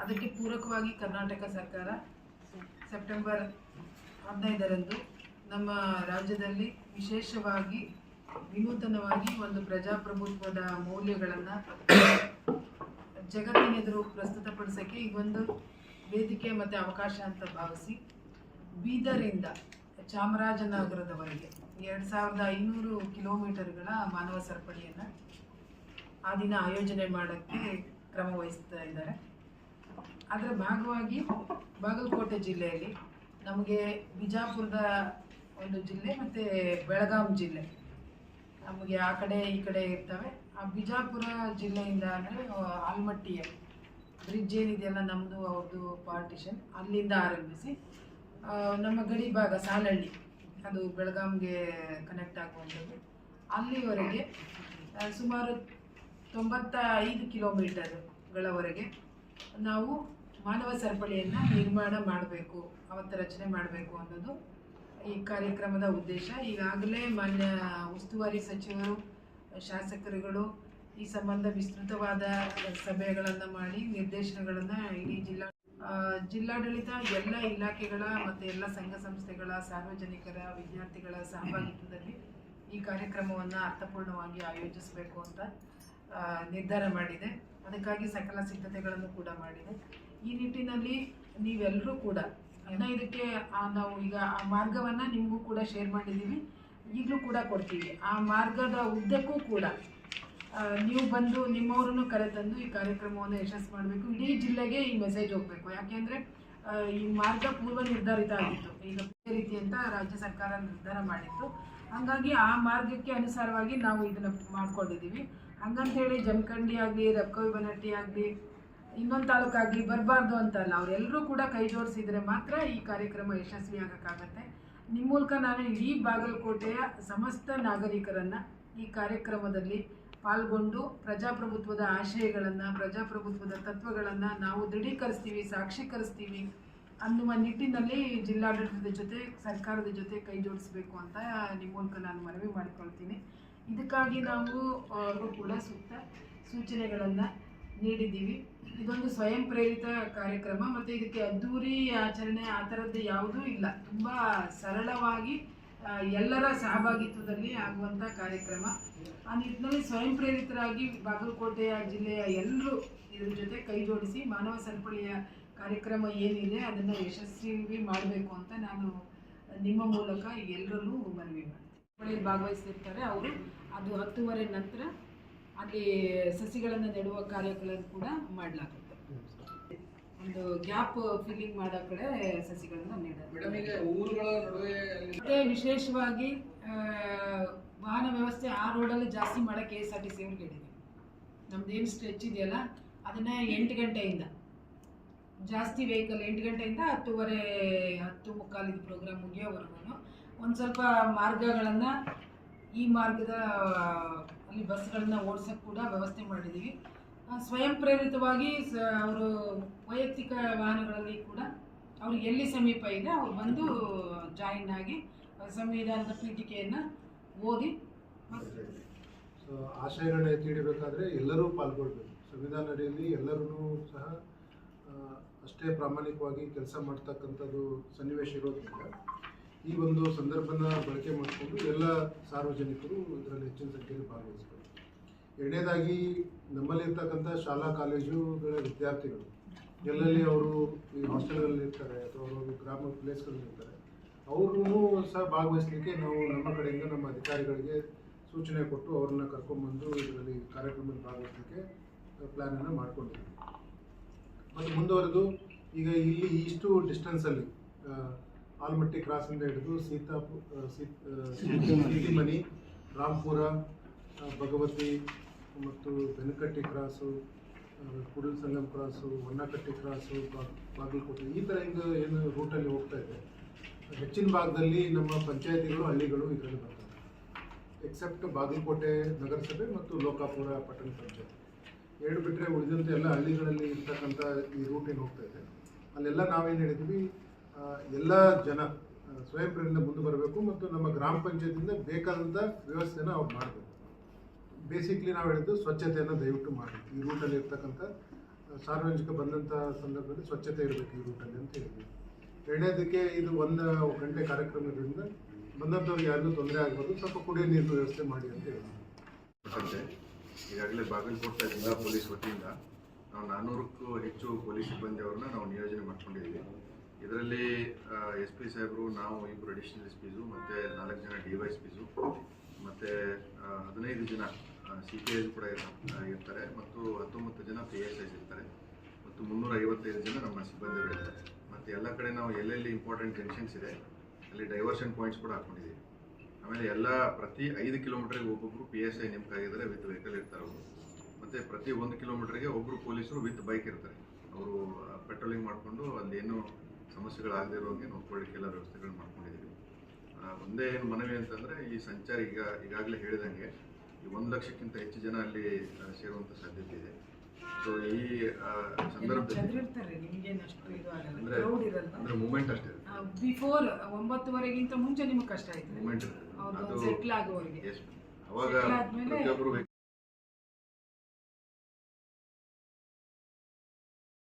ಅದಕ್ಕೆ ಪೂರಕವಾಗಿ ಕರ್ನಾಟಕ ಸರ್ಕಾರ ಸೆಪ್ಟೆಂಬರ್ ಹದಿನೈದರಂದು ನಮ್ಮ ರಾಜ್ಯದಲ್ಲಿ ವಿಶೇಷವಾಗಿ ವಿನೂತನವಾಗಿ ಒಂದು ಪ್ರಜಾಪ್ರಭುತ್ವದ ಮೌಲ್ಯಗಳನ್ನು ಜಗತ್ತಿನೆದುರು ಪ್ರಸ್ತುತಪಡಿಸೋಕ್ಕೆ ಒಂದು ವೇದಿಕೆ ಮತ್ತು ಅವಕಾಶ ಅಂತ ಭಾವಿಸಿ ಬೀದರಿಂದ ಚಾಮರಾಜನಗರದವರೆಗೆ ಎರಡು ಸಾವಿರದ ಐನೂರು ಕಿಲೋಮೀಟರ್ಗಳ ಮಾನವ ಸರಪಳಿಯನ್ನು ಆ ದಿನ ಆಯೋಜನೆ ಮಾಡೋಕ್ಕೆ ಕ್ರಮ ವಹಿಸ್ತಾ ಇದ್ದಾರೆ. ಅದರ ಭಾಗವಾಗಿ ಬಾಗಲಕೋಟೆ ಜಿಲ್ಲೆಯಲ್ಲಿ ನಮಗೆ ಬಿಜಾಪುರದ ಒಂದು ಜಿಲ್ಲೆ ಮತ್ತು ಬೆಳಗಾಂ ಜಿಲ್ಲೆ ನಮಗೆ ಆ ಕಡೆ ಈ ಕಡೆ ಇರ್ತವೆ. ಆ ಬಿಜಾಪುರ ಜಿಲ್ಲೆಯಿಂದ ಅಂದರೆ ಆಲ್ಮಟ್ಟಿಯ ಬ್ರಿಡ್ಜ್ ಏನಿದೆಯಲ್ಲ ನಮ್ಮದು ಅವ್ರದ್ದು ಪಾರ್ಟಿಷನ್ ಅಲ್ಲಿಂದ ಆರಂಭಿಸಿ ನಮ್ಮ ಗಡಿ ಭಾಗ ಸಾಲಹಳ್ಳಿ ಅದು ಬೆಳಗಾಂಗೆ ಕನೆಕ್ಟ್ ಆಗುವಂಥದ್ದು. ಅಲ್ಲಿವರೆಗೆ ಸುಮಾರು ತೊಂಬತ್ತ ಐದು ಕಿಲೋಮೀಟರ್ಗಳವರೆಗೆ ನಾವು ಮಾನವ ಸರಪಳಿಯನ್ನು ನಿರ್ಮಾಣ ಮಾಡಬೇಕು, ಅವತ್ತು ರಚನೆ ಮಾಡಬೇಕು ಅನ್ನೋದು ಈ ಕಾರ್ಯಕ್ರಮದ ಉದ್ದೇಶ. ಈಗಾಗಲೇ ಮಾನ್ಯ ಉಸ್ತುವಾರಿ ಸಚಿವರು, ಶಾಸಕರುಗಳು ಈ ಸಂಬಂಧ ವಿಸ್ತೃತವಾದ ಸಭೆಗಳನ್ನು ಮಾಡಿ ನಿರ್ದೇಶನಗಳನ್ನು ಇಡೀ ಜಿಲ್ಲಾ ಜಿಲ್ಲಾಡಳಿತ ಎಲ್ಲ ಇಲಾಖೆಗಳ ಮತ್ತು ಎಲ್ಲ ಸಂಘ ಸಂಸ್ಥೆಗಳ, ಸಾರ್ವಜನಿಕರ, ವಿದ್ಯಾರ್ಥಿಗಳ ಸಹಭಾಗಿತ್ವದಲ್ಲಿ ಈ ಕಾರ್ಯಕ್ರಮವನ್ನು ಅರ್ಥಪೂರ್ಣವಾಗಿ ಆಯೋಜಿಸಬೇಕು ಅಂತ ನಿರ್ಧಾರ ಮಾಡಿದೆ. ಅದಕ್ಕಾಗಿ ಸಕಲ ಸಿದ್ಧತೆಗಳನ್ನು ಕೂಡ ಮಾಡಿದೆ. ಈ ನಿಟ್ಟಿನಲ್ಲಿ ನೀವೆಲ್ಲರೂ ಕೂಡ ಏನೋ ಇದಕ್ಕೆ ನಾವು ಈಗ ಆ ಮಾರ್ಗವನ್ನು ನಿಮಗೂ ಕೂಡ ಶೇರ್ ಮಾಡಿದ್ದೀವಿ. ಈಗಲೂ ಕೂಡ ಕೊಡ್ತೀವಿ. ಆ ಮಾರ್ಗದ ಉದ್ದಕ್ಕೂ ಕೂಡ ನೀವು ಬಂದು ನಿಮ್ಮವರನ್ನು ಕರೆತಂದು ಈ ಕಾರ್ಯಕ್ರಮವನ್ನು ಯಶಸ್ಸು ಮಾಡಬೇಕು. ಇಡೀ ಜಿಲ್ಲೆಗೆ ಈ ಮೆಸೇಜ್ ಹೋಗಬೇಕು. ಯಾಕೆಂದರೆ ಈ ಮಾರ್ಗ ಪೂರ್ವ ನಿರ್ಧಾರಿತ ಆಗಿತ್ತು. ಈಗ ರೀತಿ ಅಂತ ರಾಜ್ಯ ಸರ್ಕಾರ ನಿರ್ಧಾರ ಮಾಡಿತ್ತು. ಹಾಗಾಗಿ ಆ ಮಾರ್ಗಕ್ಕೆ ಅನುಸಾರವಾಗಿ ನಾವು ಇದನ್ನು ಮಾಡ್ಕೊಂಡಿದ್ದೀವಿ. ಹಂಗಂತೇಳಿ ಜಮಖಂಡಿ ಆಗಲಿ ರಬ್ಕವಿ ಬನಟ್ಟಿ ಆಗಲಿ, ಇನ್ನೊಂದು ತಾಲೂಕಾಗಲಿ ಬರಬಾರ್ದು ಅಂತಲ್ಲ ಅವರೆಲ್ಲರೂ ಕೂಡ ಕೈ ಜೋಡಿಸಿದರೆ ಮಾತ್ರ ಈ ಕಾರ್ಯಕ್ರಮ ಯಶಸ್ವಿ ಆಗೋಕ್ಕಾಗತ್ತೆ. ನಿಮ್ಮ ಮೂಲಕ ನಾನು ಇಡೀ ಬಾಗಲಕೋಟೆಯ ಸಮಸ್ತ ನಾಗರಿಕರನ್ನು ಈ ಕಾರ್ಯಕ್ರಮದಲ್ಲಿ ಪಾಲ್ಗೊಂಡು ಪ್ರಜಾಪ್ರಭುತ್ವದ ಆಶಯಗಳನ್ನು, ಪ್ರಜಾಪ್ರಭುತ್ವದ ತತ್ವಗಳನ್ನು ನಾವು ದೃಢೀಕರಿಸ್ತೀವಿ, ಸಾಕ್ಷೀಕರಿಸ್ತೀವಿ ಅನ್ನುವ ನಿಟ್ಟಿನಲ್ಲಿ ಜಿಲ್ಲಾಡಳಿತದ ಜೊತೆ, ಸರ್ಕಾರದ ಜೊತೆ ಕೈ ಜೋಡಿಸಬೇಕು ಅಂತ ನಿಮ್ಮ ಮೂಲಕ ನಾನು ಮನವಿ ಮಾಡಿಕೊಳ್ತೀನಿ. ಇದಕ್ಕಾಗಿ ನಾವು ಅವ್ರಿಗೂ ಕೂಡ ಸೂಕ್ತ ಸೂಚನೆಗಳನ್ನು ನೀಡಿದ್ದೀವಿ. ಇದೊಂದು ಸ್ವಯಂ ಪ್ರೇರಿತ ಕಾರ್ಯಕ್ರಮ ಮತ್ತು ಇದಕ್ಕೆ ಅದ್ಧೂರಿ ಆಚರಣೆ ಆ ಥರದ್ದು ಯಾವುದೂ ಇಲ್ಲ. ತುಂಬ ಸರಳವಾಗಿ ಎಲ್ಲರ ಸಹಭಾಗಿತ್ವದಲ್ಲಿ ಆಗುವಂಥ ಕಾರ್ಯಕ್ರಮ. ಆ ನಿಟ್ಟಿನಲ್ಲಿ ಸ್ವಯಂ ಪ್ರೇರಿತರಾಗಿ ಬಾಗಲಕೋಟೆಯ ಜಿಲ್ಲೆಯ ಎಲ್ಲರೂ ಇದ್ರ ಜೊತೆ ಕೈ ಜೋಡಿಸಿ ಮಾನವ ಸರಪಳಿಯ ಕಾರ್ಯಕ್ರಮ ಏನಿದೆ, ಅದನ್ನು ಯಶಸ್ವಿ ಮಾಡಬೇಕು ಅಂತ ನಾನು ನಿಮ್ಮ ಮೂಲಕ ಎಲ್ಲರಲ್ಲೂ ಮನವಿ ಮಾಡ್ತೀನಿ. ಭಾಗವಹಿಸಿರ್ತಾರೆ ಅವರು. ಅದು ಹತ್ತುವರೆ ನಂತರ ಅಲ್ಲಿ ಸಸಿಗಳನ್ನು ನೆಡುವ ಕಾರ್ಯಗಳನ್ನು ಕೂಡ ಮಾಡಲಾಗುತ್ತೆ. ಒಂದು ಗ್ಯಾಪ್ ಫಿಲ್ಲಿಂಗ್ ಮಾಡೋ ಕಡೆ ಸಸಿಗಳನ್ನು ನೆಡೋದು. ಮತ್ತೆ ವಿಶೇಷವಾಗಿ ವಾಹನ ವ್ಯವಸ್ಥೆ ಆ ರೋಡಲ್ಲಿ ಜಾಸ್ತಿ ಮಾಡೋ K S R T C ಅವ್ರಿಗೆ ಹೇಳಿದೆ ನಮ್ದು ಏನು ಸ್ಟ್ರೆಚ್ ಇದೆಯಲ್ಲ ಅದನ್ನ ಎಂಟು ಗಂಟೆಯಿಂದ. ಜಾಸ್ತಿ ವೆಹಿಕಲ್ ಎಂಟು ಗಂಟೆಯಿಂದ ಹತ್ತುವರೆ ಹತ್ತು ಮುಕ್ಕಾಲಿದ ಪ್ರೋಗ್ರಾಮ್ ಮುಗಿಯೋವರೆಗೂ. ಒಂದು ಸ್ವಲ್ಪ ಮಾರ್ಗಗಳನ್ನು ಈ ಮಾರ್ಗದ, ಅಲ್ಲಿ ಬಸ್ಗಳನ್ನ ಓಡಿಸೋಕ್ಕೆ ಕೂಡ ವ್ಯವಸ್ಥೆ ಮಾಡಿದ್ದೀವಿ ಸ್ವಯಂ ಪ್ರೇರಿತವಾಗಿ ಸ, ಅವರು ವೈಯಕ್ತಿಕ ವಾಹನಗಳಲ್ಲಿ ಕೂಡ ಅವ್ರಿಗೆ ಎಲ್ಲಿ ಸಮೀಪ ಇದೆ ಅವ್ರು ಬಂದು ಜಾಯಿನ್ ಆಗಿ ಸಂವಿಧಾನದ ಪೀಠಿಕೆಯನ್ನು ಓದಿ ಸೊ ಆಶಯಗಳನ್ನ ಎತ್ತಿ ಹಿಡಬೇಕಾದ್ರೆ ಎಲ್ಲರೂ ಪಾಲ್ಗೊಳ್ಬೇಕು. ಸಂವಿಧಾನ ಅಡಿಯಲ್ಲಿ ಎಲ್ಲರೂ ಸಹ ಅಷ್ಟೇ ಪ್ರಾಮಾಣಿಕವಾಗಿ ಕೆಲಸ ಮಾಡ್ತಕ್ಕಂಥದ್ದು ಸನ್ನಿವೇಶ ಇರೋದ್ರಿಂದ ಈ ಒಂದು ಸಂದರ್ಭನ ಬಳಕೆ ಮಾಡಿಕೊಂಡು ಎಲ್ಲ ಸಾರ್ವಜನಿಕರು ಇದರಲ್ಲಿ ಹೆಚ್ಚಿನ ಸಂಖ್ಯೆಯಲ್ಲಿ ಭಾಗವಹಿಸಬೇಕು ಎರಡನೇದಾಗಿ ನಮ್ಮಲ್ಲಿರ್ತಕ್ಕಂಥ ಶಾಲಾ ಕಾಲೇಜುಗಳ ವಿದ್ಯಾರ್ಥಿಗಳು, ಎಲ್ಲೆಲ್ಲಿ ಅವರು ಈ ಹಾಸ್ಟೆಲ್ಗಳಲ್ಲಿ ಇರ್ತಾರೆ ಅಥವಾ ಅವರು ಗ್ರಾಮ ಪ್ಲೇಸ್ಗಳಲ್ಲಿ ಇರ್ತಾರೆ ಅವ್ರಿಗೂ ಸಹ ಭಾಗವಹಿಸಲಿಕ್ಕೆ ನಾವು ನಮ್ಮ ಕಡೆಯಿಂದ ನಮ್ಮ ಅಧಿಕಾರಿಗಳಿಗೆ ಸೂಚನೆ ಕೊಟ್ಟು ಅವ್ರನ್ನ ಕರ್ಕೊಂಡ್ಬಂದು ಇದರಲ್ಲಿ ಕಾರ್ಯಕ್ರಮದಲ್ಲಿ ಭಾಗವಹಿಸಲಿಕ್ಕೆ ಪ್ಲ್ಯಾನನ್ನು ಮಾಡ್ಕೊಂಡಿದ್ದೀವಿ. ಮತ್ತು ಮುಂದುವರೆದು ಈಗ ಇಲ್ಲಿ ಇಷ್ಟು ಡಿಸ್ಟೆನ್ಸಲ್ಲಿ ಆಲ್ಮಟ್ಟಿ ಕ್ರಾಸಿಂದ ಹಿಡಿದು ಸೀತಾಪು ಸೀತಿಮನಿ ರಾಮ್ಪುರ ರಾಂಪುರ ಭಗವತಿ ಮತ್ತು Benakatti cross Kudal Sangam cross Honnakatti cross Bagalkote. ಈ ಥರ ಹಿಂಗೆ ಏನು ರೂಟಲ್ಲಿ ಹೋಗ್ತಾ ಇದೆ. ಹೆಚ್ಚಿನ ಭಾಗದಲ್ಲಿ ನಮ್ಮ ಪಂಚಾಯತಿಗಳು ಹಳ್ಳಿಗಳು ಇದರಲ್ಲಿ ಬರ್ತವೆ ಎಕ್ಸೆಪ್ಟ್ ಬಾಗಲಕೋಟೆ ನಗರಸಭೆ ಮತ್ತು ಲೋಕಾಪುರ ಪಟ್ಟಣ ಪಂಚಾಯತ್. ಎರಡು ಬಿಟ್ಟರೆ ಉಳಿದಂತೆ ಎಲ್ಲ ಹಳ್ಳಿಗಳಲ್ಲಿ ಇರ್ತಕ್ಕಂಥ ಈ ರೂಟ್ ಏನು ಹೋಗ್ತಾ ಇದೆ. ಅಲ್ಲೆಲ್ಲ ನಾವೇನು ಹೇಳಿದ್ವಿ? ಎಲ್ಲ ಜನ ಸ್ವಯಂ ಪ್ರೇರಣೆ ಮುಂದೆ ಬರಬೇಕು ಮತ್ತು ನಮ್ಮ ಗ್ರಾಮ ಪಂಚಾಯತಿಂದ ಬೇಕಾದಂಥ ವ್ಯವಸ್ಥೆನ ಅವ್ರು ಮಾಡಬೇಕು. ಬೇಸಿಕ್ಲಿ ನಾವು ಹೇಳಿದ್ದು ಸ್ವಚ್ಛತೆಯನ್ನು ದಯವಿಟ್ಟು ಮಾಡಬೇಕು. ಈ ರೂಟಲ್ಲಿ ಇರ್ತಕ್ಕಂಥ ಸಾರ್ವಜನಿಕ ಬಂದಂಥ ಸಂದರ್ಭದಲ್ಲಿ ಸ್ವಚ್ಛತೆ ಇರಬೇಕು ಈ ರೂಟಲ್ಲಿ ಅಂತ ಹೇಳಿದ್ವಿ. ಎರಡನೇದಕ್ಕೆ ಇದು ಒಂದು ಗಂಟೆ ಕಾರ್ಯಕ್ರಮದಿಂದ ಬಂದಂಥವ್ರಿಗೆ ಯಾರಿಗೂ ತೊಂದರೆ ಆಗ್ಬೋದು ಸ್ವಲ್ಪ ಕುಡಿಯೋ ನೀರಿನ ವ್ಯವಸ್ಥೆ ಮಾಡಿ ಅಂತ ಹೇಳಿದ್ವಿ. ಈಗಾಗಲೇ ಬಾಗಲಕೋಟೆ ಜಿಲ್ಲಾ ಪೊಲೀಸ್ ವತಿಯಿಂದ ನಾವು ನಾನ್ನೂರಕ್ಕೂ ಹೆಚ್ಚು ಪೊಲೀಸ್ ಸಿಬ್ಬಂದಿಯವ್ರನ್ನ ನಾವು ನಿಯೋಜನೆ ಮಾಡ್ಕೊಂಡಿದ್ದೀವಿ. ಇದರಲ್ಲಿ ಎಸ್ ಪಿ ಸಾಹೇಬರು, ನಾವು ಇಬ್ಬರು ಅಡಿಷನಲ್ ಎಸ್ ಪಿಸು ಮತ್ತು ನಾಲ್ಕು ಜನ ಡಿ ವೈ ಎಸ್ ಪಿಸು ಮತ್ತು ಹದಿನೈದು ಜನ ಸಿ ಪಿ ಐಸ್ ಕೂಡ ಇರ್- ಇರ್ತಾರೆ, ಮತ್ತು ಹತ್ತೊಂಬತ್ತು ಜನ ಪಿ ಎಸ್ ಐಸ್ ಇರ್ತಾರೆ, ಮತ್ತು ಮುನ್ನೂರ ಐವತ್ತೈದು ಜನ ನಮ್ಮ ಸಿಬ್ಬಂದಿಗಳಿರ್ತಾರೆ ಮತ್ತು ಎಲ್ಲ ಕಡೆ ನಾವು ಎಲ್ಲೆಲ್ಲಿ ಇಂಪಾರ್ಟೆಂಟ್ ಜಂಕ್ಷನ್ಸ್ ಇದೆ, ಅಲ್ಲಿ ಡೈವರ್ಷನ್ ಪಾಯಿಂಟ್ಸ್ ಕೂಡ ಹಾಕ್ಕೊಂಡಿದ್ದೀವಿ ಆಮೇಲೆ ಎಲ್ಲ ಪ್ರತಿ ಐದು ಕಿಲೋಮೀಟ್ರಿಗೆ ಒಬ್ಬೊಬ್ರು ಪಿ ಎಸ್ ಐ ಆಗಿದ್ದಾರೆ ವಿತ್ ವೆಹಿಕಲ್ ಇರ್ತಾರೆ ಅವರು. ಮತ್ತು ಪ್ರತಿ ಒಂದು ಕಿಲೋಮೀಟ್ರಿಗೆ ಒಬ್ಬರು ಪೊಲೀಸರು ವಿತ್ ಬೈಕ್ ಇರ್ತಾರೆ. ಅವರು ಪೆಟ್ರೋಲಿಂಗ್ ಮಾಡಿಕೊಂಡು ಅಲ್ಲಿ ಏನು ಸಮಸ್ಯೆಗಳಾಗದೇ ಇರೋಂಗೆ ನೋಡ್ಕೊಳ್ಳಿಕ್ಕೆ ಎಲ್ಲ ವ್ಯವಸ್ಥೆಗಳು ಮಾಡ್ಕೊಂಡಿದ್ದೀವಿ. ಒಂದೇ ಏನು ಮನವಿ ಅಂತಂದರೆ ಈ ಸಂಚಾರ ಈಗ ಈಗಾಗಲೇ ಹೇಳಿದಂಗೆ ಈ ಒಂದು ಲಕ್ಷಕ್ಕಿಂತ ಹೆಚ್ಚು ಜನ ಅಲ್ಲಿ ಸೇರುವಂಥ ಸಾಧ್ಯತೆ ಇದೆ. ಸೊ ಈ ಸಂದರ್ಭದಲ್ಲಿ ಅಂದ್ರೆ- ಮೂಮೆಂಟ್ ಅಷ್ಟೇ ಬಿಫೋರ್ ಒಂಬತ್ತುವರೆಗಿಂತ ಮುಂಚೆ ನಿಮ್ಗೆ ಕಷ್ಟ ಆಯ್ತು ಮೂಮೆಂಟ್ ಹೌದು ಅದು ಸೆಟ್ಲ್ ಆಗುವವರೆಗೆ. ಎಸ್ ಅವಾಗ ಪ್ರತಿಯೊಬ್ಬರು